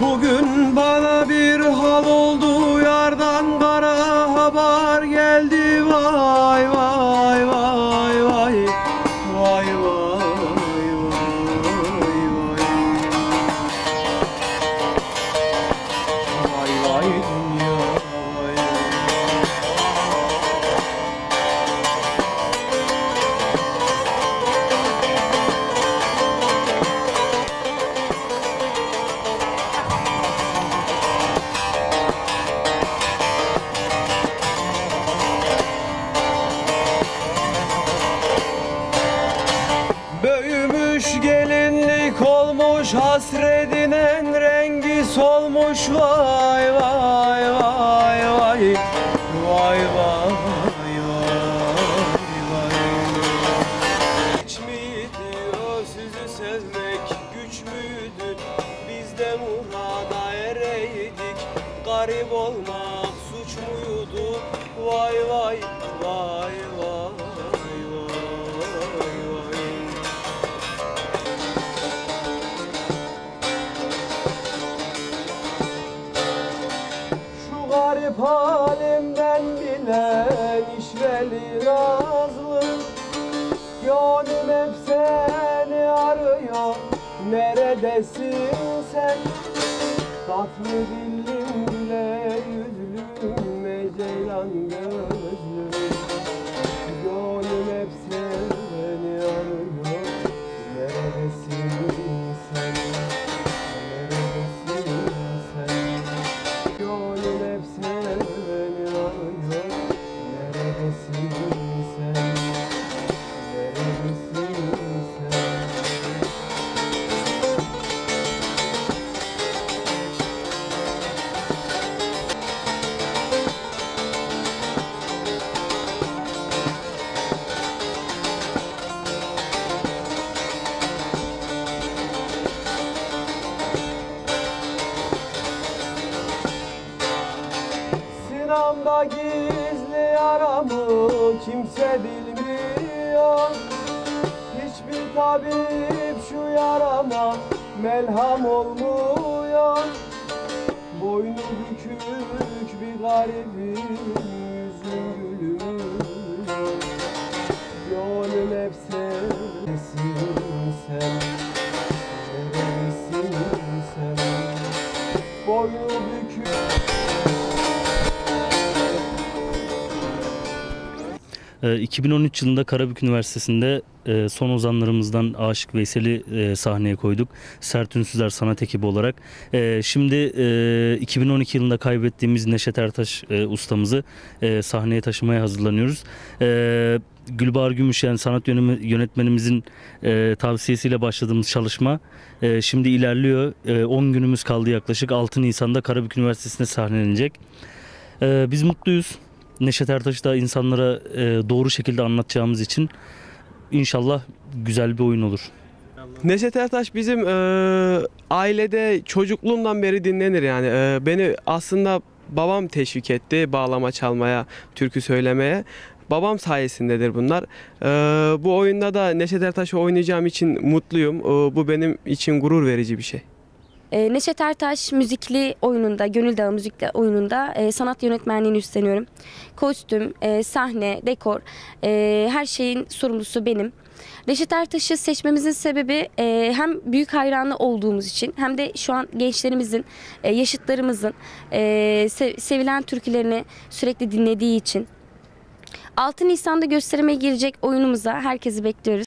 Bugün bana bir hal oldu Solmuş en rengi solmuş vay vay vay vay. Vay vay Hiç miydi o sizi sevmek güç müydü Biz de murada ereydik garip olma. Garip halimden bilen işveli nazlı Gönlüm hep seni arıyor Neredesin sen? Tatlı dillim güle yüzlüm ey ceylan Sinamda gizli yaramı kimse bilmiyor. Hiçbir tabip şu yarama melham olmuyor. Boynu bükük bir garibim 2013 yılında Karabük Üniversitesi'nde e, son ozanlarımızdan Aşık Veysel'i e, sahneye koyduk. Sert Ünsüzler sanat ekibi olarak. E, Şimdi e, 2012 yılında kaybettiğimiz Neşet Ertaş ustamızı sahneye taşımaya hazırlanıyoruz. Gülbahar Gümüşen sanat yönemi- yönetmenimizin tavsiyesiyle başladığımız çalışma şimdi ilerliyor. E, 10 günümüz kaldı yaklaşık. 6 Nisan'da Karabük Üniversitesi'nde sahnelenecek. Biz mutluyuz. Neşet Ertaş'ı da insanlara e, doğru şekilde anlatacağımız için inşallah güzel bir oyun olur. Neşet Ertaş bizim e, ailede çocukluğumdan beri dinlenir yani. E, beni aslında babam teşvik etti bağlama çalmaya, türkü söylemeye. Babam sayesindedir bunlar. E, bu oyunda da Neşet Ertaş'ı oynayacağım için mutluyum. E, bu benim için gurur verici bir şey. E, Neşet Ertaş müzikli oyununda, Gönül Dağı müzikli oyununda e, sanat yönetmenliğini üstleniyorum. Kostüm, e, sahne, dekor, e, her şeyin sorumlusu benim. Neşet Ertaş'ı seçmemizin sebebi e, hem büyük hayranı olduğumuz için hem de şu an gençlerimizin, e, yaşıtlarımızın e, se- sevilen türkülerini sürekli dinlediği için. 6 Nisan'da gösterime girecek oyunumuza herkesi bekliyoruz.